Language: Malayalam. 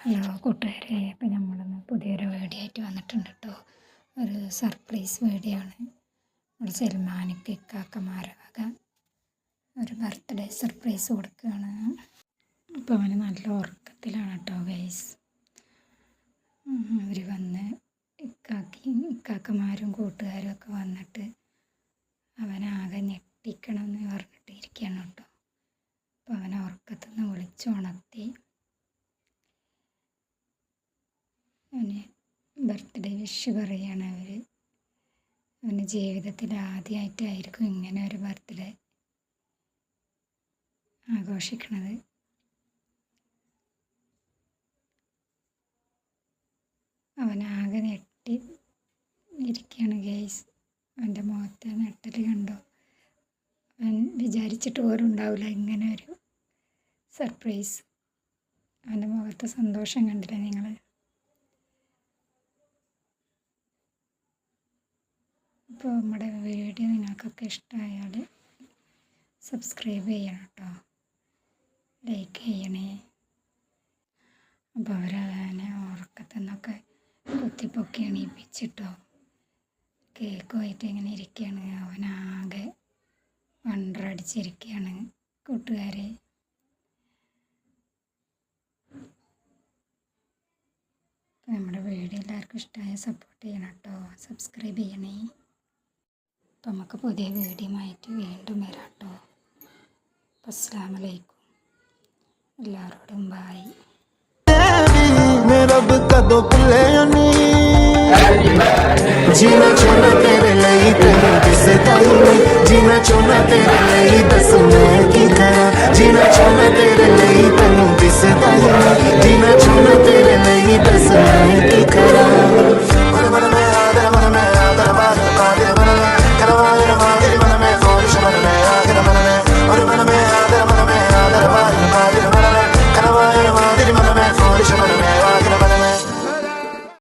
ഹലോ കൂട്ടുകാരെ. ഇപ്പം നമ്മളിന്ന് പുതിയൊരു വീഡിയോ വന്നിട്ടുണ്ട് കേട്ടോ ഒരു സർപ്രൈസ് വീഡിയോ ആണ്. നമ്മുടെ സൽമാനിക്ക് ഇക്കാക്കമാരെ ഒരു ബർത്ത്ഡേ സർപ്രൈസ് കൊടുക്കുകയാണ്. അപ്പോൾ അവന് നല്ല ഉറക്കത്തിലാണ് കേട്ടോ ഗൈസ് അവർ വന്ന് ഇക്കാക്കി ഇക്കാക്കമാരും കൂട്ടുകാരും ഒക്കെ വന്നിട്ട് അവനാകെ ഞെട്ടിക്കണം എന്ന് പറഞ്ഞിട്ട് ഇരിക്കുകയാണ് കേട്ടോ അപ്പോൾ ഉറക്കത്തുനിന്ന് വിളിച്ചുണർത്തി അവന് ബർത്ത്ഡേ വിഷ് പറയാണ് അവർ അവന് ജീവിതത്തിൽ ആദ്യമായിട്ടായിരിക്കും ഇങ്ങനെ ഒരു ബർത്ത്ഡേ ആഘോഷിക്കണത്. അവനാകെ ഞെട്ടി ഇരിക്കുകയാണ് ഗെയ്സ് അവന്റെ മുഖത്തെ നെട്ടൽ കണ്ടോ? അവൻ വിചാരിച്ചിട്ട് പോലും ഉണ്ടാവില്ല ഇങ്ങനെ ഒരു സർപ്രൈസ്. അവന്റെ മുഖത്തെ സന്തോഷം കണ്ടില്ലേ നിങ്ങൾ അപ്പോൾ നമ്മുടെ വീഡിയോ നിങ്ങൾക്കൊക്കെ ഇഷ്ടമായാൽ സബ്സ്ക്രൈബ് ചെയ്യണം കേട്ടോ. ലൈക്ക് ചെയ്യണേ. അപ്പോൾ അവരതിനെ ഉറക്കത്തു നിന്നൊക്കെ കുത്തിപ്പൊക്കി എണീപ്പിച്ചിട്ടോ കേക്കുമായിട്ട് ഇങ്ങനെ ഇരിക്കുകയാണ്. അവനാകെ വണ്ടറടിച്ചിരിക്കുകയാണ് കൂട്ടുകാരെ അപ്പോൾ നമ്മുടെ വീഡിയോ എല്ലാവർക്കും ഇഷ്ടമായ സപ്പോർട്ട് ചെയ്യണം കേട്ടോ. സബ്സ്ക്രൈബ് ചെയ്യണേ. അപ്പം നമുക്ക് പുതിയ വീഡിയോയുമായിട്ട് വീണ്ടും വരാം കേട്ടോ. അപ്പം അസ്സാം വലൈക്കും എല്ലാവരോടും ബായ് जीना छोड़ना तेरे लिए तेरे जिसे जीना छोड़ना तेरे लिए